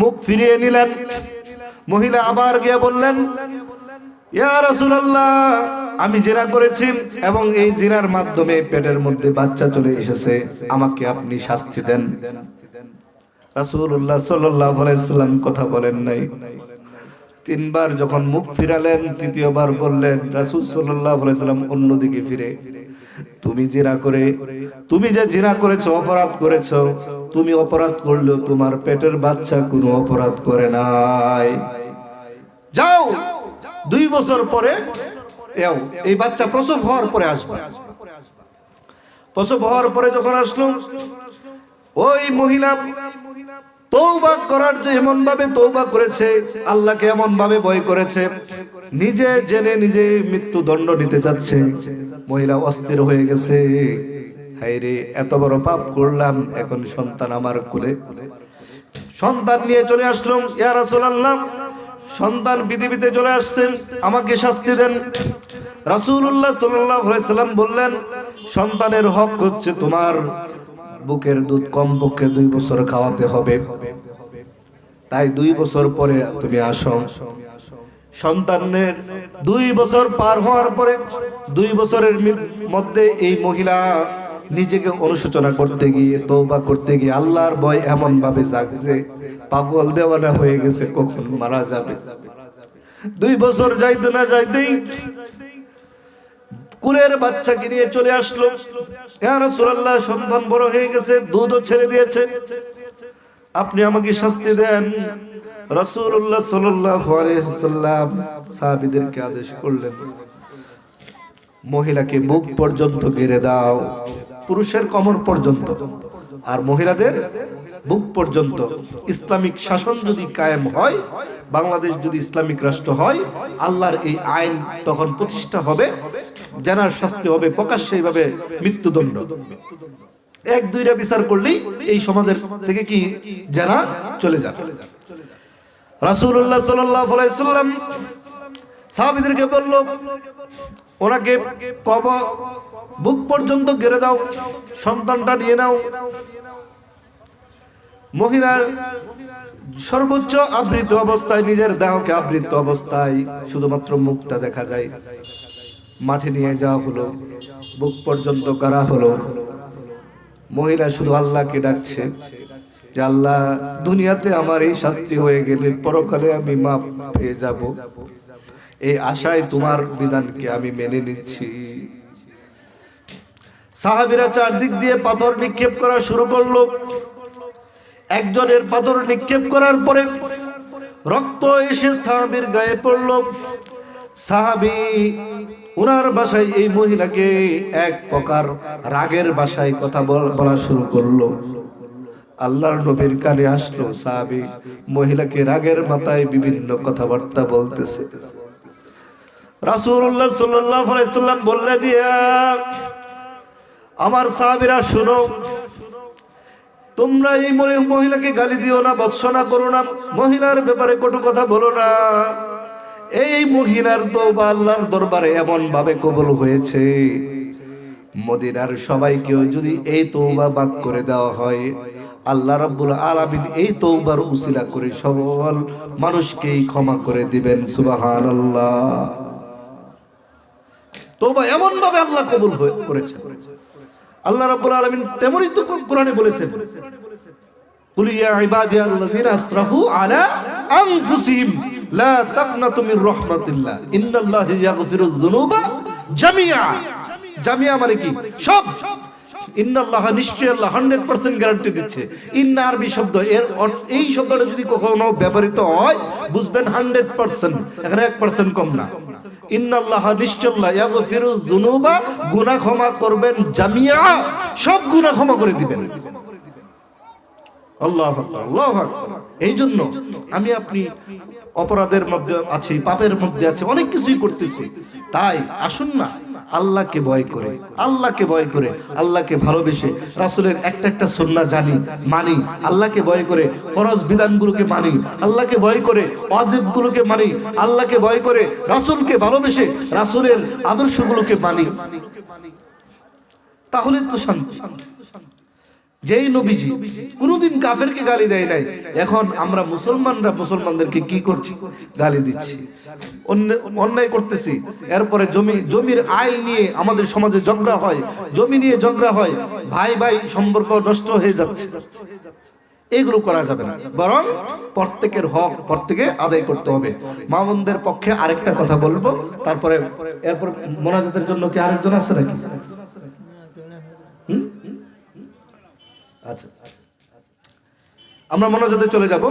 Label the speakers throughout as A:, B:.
A: মুখ ফিরিয়ে নিলেন। মহিলা আবার গিয়ে বললেন আমি জেরা করেছি এবং এই জেরার মাধ্যমে পেটের মধ্যে বাচ্চা চলে এসেছে। আমাকে আপনি শাস্তি দেন। রাসুল্লাহ সাল্লাম কথা বলেন নাই। তিনবার যখন মুখ ফিরালেন, তৃতীয়বার বললেন, রাসূল সাল্লাম অন্যদিকে ফিরে। তুমি জিনা করে, তুমি যে জিনা করেছ, অপরাধ করেছ, তুমি অপরাধ করলেও তোমার পেটের বাচ্চা কোনো অপরাধ করে নাই। যাও, দুই বছর পরে এই বাচ্চা প্রসব হওয়ার পরে আসবে। প্রসব হওয়ার পরে যখন আসলো, ওই মহিলা তৌবা করার যে এমন ভাবে তৌবা করেছে, আল্লাহকে এমন ভাবে ভয় করেছে, নিজে জেনে নিজে মৃত্যু দণ্ড নিতে যাচ্ছে। মহিলা অস্থির হয়ে গেছে। হাইরে এত বড় পাপ করলাম, এখন সন্তান আমার কোলে। সন্তান নিয়ে চলে আসলাম, ইয়া রাসূলুল্লাহ। সন্তান পৃথিবীতে চলে আসছেন আমাকে শাস্তি দেন। রাসূলুল্লাহ সাল্লাল্লাহু আলাইহি সাল্লাম বললেন, সন্তানের হক হচ্ছে তোমার। বুকের দুধ কমপক্ষে দুই বছর খাওয়াতে হবে। তাই দুই বছর পরে তুমি আসো। সন্তানের দুই বছর পার হওয়ার পরে দুই বছরের মধ্যে এই মহিলা নিজেকে অনুশোচনা করতে গিয়ে তৌবা করতে গিয়ে আল্লাহর ভয় এমন ভাবে জাগছে, পাগল দেওয়ানা হয়ে গেছে, কখন মারা যাবে? দুই বছর যাইতে না যাইতেই কুলের বাচ্চাকে নিয়ে চলে আসলো। রাসূলুল্লাহ, সন্তান বড় হয়ে গেছে, দুধও ছেড়ে দিয়েছে। আপনি আমাকে শাস্তি দেন। আলাইহি সাল্লাম সাহাবীদেরকে আদেশ করলেন, মহিলাকে বুক পর্যন্ত ঘিরে দাও, পুরুষের কমর পর্যন্ত, আর মহিলাদের বুক পর্যন্ত। ইসলামিক শাসন যদি কায়েম হয়, বাংলাদেশ যদি ইসলামিক রাষ্ট্র হয়, আল্লাহর এই আইন তখন প্রতিষ্ঠা হবে। জানার শাস্তি হবে, প্রকাশ্যে এইভাবে মৃত্যুদণ্ড। এক দুইটা বিচার করলেই এই সমাজের থেকে কি জানা চলে যাবে। সাল্লাম বলল, ওনাকে বুক পর্যন্ত দাও, সন্তানটা নিয়ে নাও। মহিলার সর্বোচ্চ আবৃত অবস্থায়, নিজের দেহকে আবৃত অবস্থায়, শুধুমাত্র মুখটা দেখা যায়। মাঠে নিয়ে যাওয়া হলো। বুক পর্যন্ত করা হলো। মহিলা শুধু আল্লাহকে ডাকছে যে, আল্লাহ, দুনিয়াতে আমার এই শাস্তি হয়ে গেলে পরকালে আমি মাপ পেয়ে যাব। এই আশায় তোমার বিধানকে আমি মেনে নিচ্ছি। সাহাবিরা চারদিক দিয়ে পাথর নিক্ষেপ করা শুরু করল। একজনের পাথর নিক্ষেপ করার পরে রক্ত এসে সাহাবির গায়ে পড়ল। সাহাবি, উনার বাসায় এই মহিলাকে এক প্রকার রাগের বাসায় কথা বল- শুরু করল। আল্লাহর নবীর কানে আসলো সাহাবি, মহিলাকে রাগের মাথায় বিভিন্ন কথাবার্তা বলতেছে। রাসূলুল্লাহ সাল্লাল্লাহু আলাইহি ইয়া আমার সাহাবীরা শুনো, তোমরা এই মহিলাকে গালি দিও না, বৎসনা করো না, মহিলার ব্যাপারে কটু কথা বলো না। এই মহিলার তওবা আল্লাহর দরবারে এমন ভাবে কবুল হয়েছে। মদিনার সবাইকেও যদি এই তৌবা বাক করে দেওয়া হয়, আল্লাহ রাব্বুল আলামিন এই তৌবার উসিলা করে সকল মানুষকেই ক্ষমা করে দিবেন, সুবহানাল্লাহ। তৌবা এমন ভাবে আল্লাহ কবুল করেছেন। আল্লাহ রাব্বুল আলামিন তেমনই তো কোরআনে বলেছেন কুলিয়া ইবাদিয়াল্লাযিনা আসরাফু আলা আনফুসিহিম। লা তাকনাতু মির রাহমাতিল্লাহ। ইয়াগফিরুয যুনুবা জামিয়া জামিয়া মানে কি? সব। ইন্নাল্লাহ নিশ্চয় আল্লাহ হান্ড্রেড পার্সেন্ট গ্যারান্টি দিচ্ছে। ইন্না আরবি শব্দ, এর এই শব্দটা যদি কখনো ব্যবহৃত হয়, বুঝবেন হান্ড্রেড পার্সেন্ট। এখানে এক পার্সেন্ট কম না। ইন্নাল্লাহ নিশ্চয় আল্লাহ ইয়াগফিরুয যুনুবা, গুনাহ ক্ষমা করবেন জামিয়া সব গুনাহ ক্ষমা করে দিবেন। আল্লাহ আল্লাহ এই জন্য আমি আপনি অপরাধের মধ্যে আছি, পাপের মধ্যে আছে, অনেক কিছুই করতেছি। তাই আসুন না, আল্লাহকে ভয় করে, আল্লাহকে ভয় করে, আল্লাহকে ভালোবেসে, রাসূলের একটা একটা সুন্নাহ জানি, মানি, আল্লাহকে ভয় করে, ফরজ বিধানগুলোকে মানি, আল্লাহকে ভয় করে, ওয়াজিবগুলোকে মানি, আল্লাহকে ভয় করে, রাসূলকে ভালোবেসে, রাসূলের আদর্শগুলোকে মানি। তাহলে তো শান্তি। যেই নবীজি কোনোদিন কাফেরকে গালি দেয় নাই, এখন আমরা মুসলমানরা মুসলমানদেরকে কি করছি? গালি দিচ্ছি। অন্যায় করতেছি। এরপরে জমি জমির আইল নিয়ে আমাদের সমাজে ঝগড়া হয়, জমি নিয়ে ঝগড়া হয়, ভাই ভাই সম্পর্ক নষ্ট হয়ে যাচ্ছে। এগুলো করা যাবে না। বরং প্রত্যেকের হক প্রত্যেকে আদায় করতে হবে। মামুনদের পক্ষে আরেকটা কথা বলব। তারপরে এরপর মোনাজাতের জন্য কি আরেকজন আছে নাকি? আমরা মনোজাতে চলে যাব,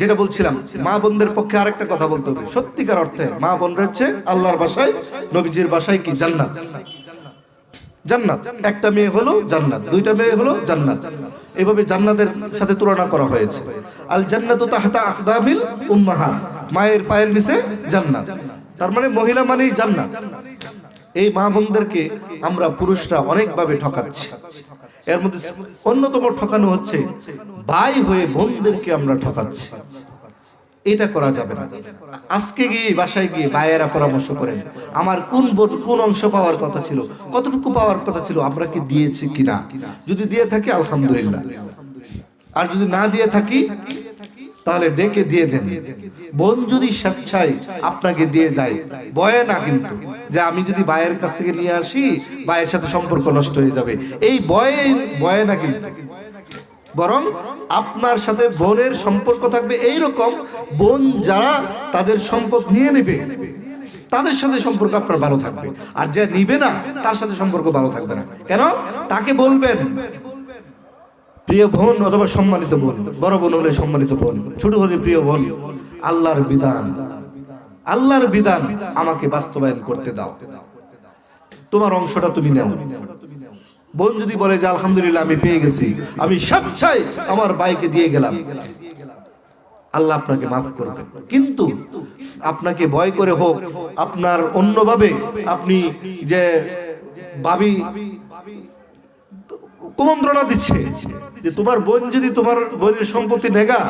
A: যেটা বলছিলাম, মা বোনদের পক্ষে আরেকটা কথা বলতে হবে। সত্যিকার অর্থে মা বোন রয়েছে আল্লাহর বাসায়, নবীজির বাসায় কি জান্নাত? জান্নাত। একটা মেয়ে হলো জান্নাত, দুইটা মেয়ে হলো জান্নাত। এইভাবে জান্নাতের সাথে তুলনা করা হয়েছে। আল জান্নাতু তাহতা আকদামিল উম্মাহাত, মায়ের পায়ের নিচে জান্নাত। তার মানে মহিলা মানেই জান্নাত। এই মা বোনদেরকে আমরা পুরুষরা অনেকভাবে ঠকাচ্ছি। এর মধ্যে অন্যতম ঠকানো হচ্ছে, ভাই হয়ে বোনদেরকে আমরা ঠকাচ্ছি। এটা করা যাবে না। আজকে গিয়ে বাসায় গিয়ে ভাইয়েরা পরামর্শ করেন, আমার কোন বোন কোন অংশ পাওয়ার কথা ছিল, কতটুকু পাওয়ার কথা ছিল, আমরা কি দিয়েছি কিনা? যদি দিয়ে থাকি, আলহামদুলিল্লাহ। আর যদি না দিয়ে থাকি তাহলে ডেকে দিয়ে দেন। বোন যদি স্বেচ্ছায় আপনাকে দিয়ে যায় বয়ে না কিন্তু যে আমি যদি ভাইয়ের কাছ থেকে নিয়ে আসি, ভাইয়ের সাথে সম্পর্ক নষ্ট হয়ে যাবে। এই বয়ে বয়ে না কিন্তু। বরং আপনার সাথে বোনের সম্পর্ক থাকবে এই রকম বোন যারা তাদের সম্পদ নিয়ে নেবে, তাদের সাথে সম্পর্ক আপনার ভালো থাকবে। আর যে নিবে না, তার সাথে সম্পর্ক ভালো থাকবে না। কেন? তাকে বলবেন প্রিয় বোন অথবা সম্মানিত বোন, বড় বোন হলে সম্মানিত বোন, ছোট হলে প্রিয় বোন, আল্লাহর বিধান আল্লাহর বিধান আমাকে বাস্তবায়ন করতে দাও। তোমার অংশটা তুমি নাও। বোন যদি বলে যে, আলহামদুলিল্লাহ, আমি পেয়ে গেছি, আমি স্বেচ্ছায় আমার বাইকে দিয়ে গেলাম। আল্লাহ আপনাকে মাফ করবে। কিন্তু আপনাকে ভয় করে হোক, আপনার অন্যভাবে আপনি যে ভাবি কুমন্ত্রণা দিচ্ছে যে তোমার বোন যদি তোমার বোনের সম্পত্তি নেগা,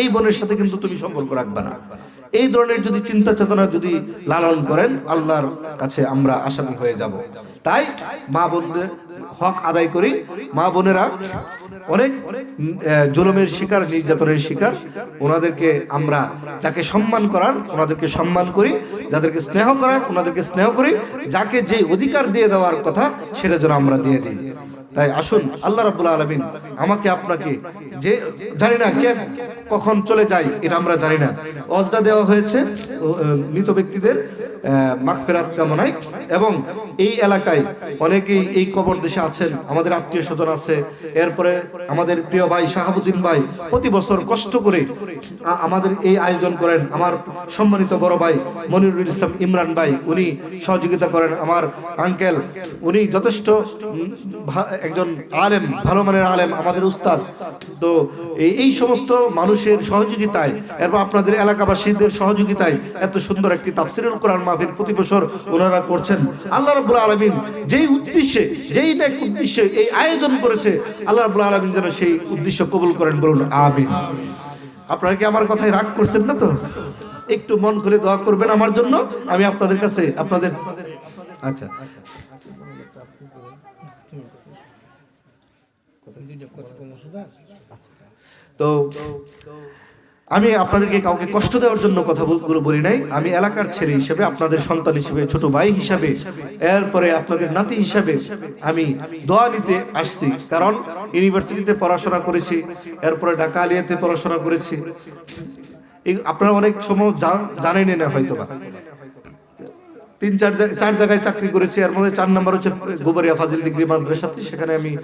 A: এই বোনের সাথে কিন্তু তুমি সম্পর্ক রাখবে না। এই ধরনের যদি চিন্তা চেতনা যদি লালন করেন, আল্লাহর কাছে আমরা আসামি হয়ে যাব। তাই মা বোনদের হক আদায় করি। মা বোনেরা অনেক জুলুমের শিকার, নির্যাতনের শিকার। ওনাদেরকে আমরা যাকে সম্মান করার ওনাদেরকে সম্মান করি। যাদেরকে স্নেহ করার ওনাদেরকে স্নেহ করি। যাকে যে অধিকার দিয়ে দেওয়ার কথা, সেটা যেন আমরা দিয়ে দিই। তাই আসুন, আল্লাহ রাব্বুল আলামিন আমাকে আপনাকে যে, জানি না কে কখন চলে যায়, এটা আমরা জানি না। অজটা দেওয়া হয়েছে মৃত ব্যক্তিদের। মাগফিরাত কামনায়। এবং এই এলাকায় অনেকেই এই কবর দেশে আছেন, আমাদের আত্মীয় স্বজন আছে। এরপরে আমাদের প্রিয় ভাই শাহাবুদ্দিন ভাই প্রতি বছর কষ্ট করে আমাদের এই আয়োজন করেন। আমার সম্মানিত বড় ভাই মনিরুল ইসলাম ইমরান ভাই, উনি সহযোগিতা করেন। আমার আঙ্কেল উনি যথেষ্ট একজন আলেম, ভালো মানের আলেম, আমাদের উস্তাদ। তো এই- এই সমস্ত মানুষের সহযোগিতায়, এরপর আপনাদের এলাকাবাসীদের সহযোগিতায় এত সুন্দর একটি তাফসিরুল কোরআন মাহফিল প্রতি বছর ওনারা করছেন। আল্লাহ রাব্বুল আলামিন যেই উদ্দেশ্যে, যেই নেক উদ্দেশ্যে এই আয়োজন করেছে, আল্লাহ রাব্বুল আলামিন যেন সেই উদ্দেশ্য কবুল করেন বলুন, আমিন। আপনারা কি আমার কথায় রাগ করছেন না তো? একটু মন খুলে দোয়া করবেন আমার জন্য, আমি আপনাদের কাছে, আপনাদের আচ্ছা। তো আমি আপনাদেরকে কাউকে কষ্ট দেওয়ার জন্য কথা বল- নাই। আমি এলাকার ছেলে হিসেবে, আপনাদের সন্তান হিসেবে, ছোট ভাই হিসাবে, এরপরে আপনাদের নাতি হিসাবে আমি দোয়া নিতে আসছি। কারণ ইউনিভার্সিটিতে পড়াশোনা করেছি, এরপরে ঢাকা আলিয়াতে পড়াশোনা করেছি। আপনারা অনেক সময় জা- জানেনই না হয়তো বা তিন, চার চার জায়গায় চাকরি করেছি, এর মধ্যে চার নম্বর হচ্ছে গোবরিয়া ফাজিল ডিগ্রি মাদ্রাসাতে। সেখানে আমি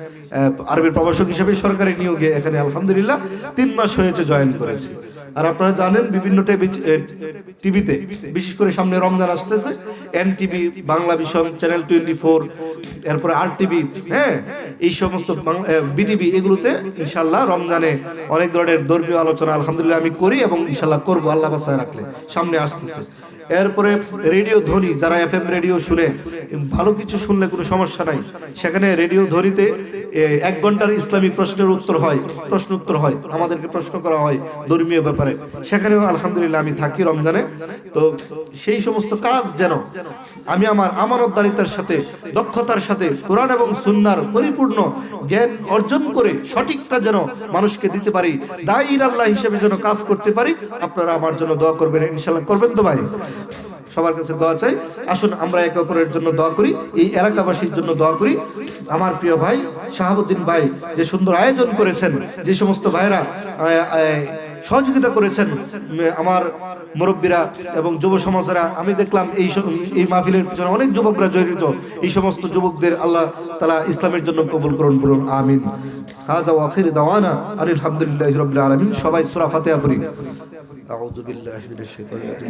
A: আরবির প্রভাষক হিসেবে সরকারি নিয়োগে এখানে আলহামদুলিল্লাহ তিন মাস হয়েছে জয়েন করেছি। আর আপনারা জানেন বিভিন্ন টিভিতে বিশেষ করে সামনে রমজান আসতেছে N TV Bangla Vision channel twenty four এরপরে আর টিভি হ্যাঁ এই সমস্ত বিটিভি এগুলোতে ইনশাল্লাহ রমজানে অনেক ধরনের ধর্মীয় আলোচনা আলহামদুলিল্লাহ আমি করি এবং ইনশাল্লাহ করব, আল্লাহ রাখলে। সামনে আসতেছে। এরপরে রেডিও ধ্বনি, যারা এফ রেডিও শুনে ভালো কিছু শুনলে কোনো সমস্যা নাই। সেখানে রেডিও ধ্বনিতে এক ঘণ্টার ইসলামী প্রশ্নের উত্তর হয়, প্রশ্ন উত্তর হয়, আমাদেরকে প্রশ্ন করা হয় ধর্মীয় ব্যাপারে। সেখানেও আলহামদুলিল্লাহ আমি থাকি রমজানে। তো সেই সমস্ত কাজ যেন আমি আমার আমানতদারিতার সাথে, দক্ষতার সাথে, কোরআন এবং সুন্নার পরিপূর্ণ জ্ঞান অর্জন করে সঠিকটা যেন মানুষকে দিতে পারি দায়ীর আল্লাহ হিসেবে যেন কাজ করতে পারি, আপনারা আমার জন্য দোয়া করবেন ইনশাল্লাহ করবেন তো ভাই? সবার কাছে দোয়া চাই। আসুন, আমরা একে অপরের জন্য দোয়া করি, এই এলাকাবাসীর জন্য দোয়া করি। আমার প্রিয় ভাই শাহাবুদ্দিন ভাই, যে সুন্দর আয়োজন করেছেন, যে সমস্ত ভাইরা সহযোগিতা করেছেন, আমার মুরব্বীরা এবং যুব সমাজেরা, আমি দেখলাম এই এই মাহফিলের পিছনে অনেক যুবকরা জড়িত। এই সমস্ত যুবকদের আল্লাহ তালা ইসলামের জন্য কবুল করুন, বলুন, আমিন। হাজা ওয়াখির দাওয়ানা আলহামদুলিল্লাহ আলমিন। সবাই সুরা ফাতেহা পড়ি। আউযু বিল্লাহি মিনাশ শাইতানির রাজিম।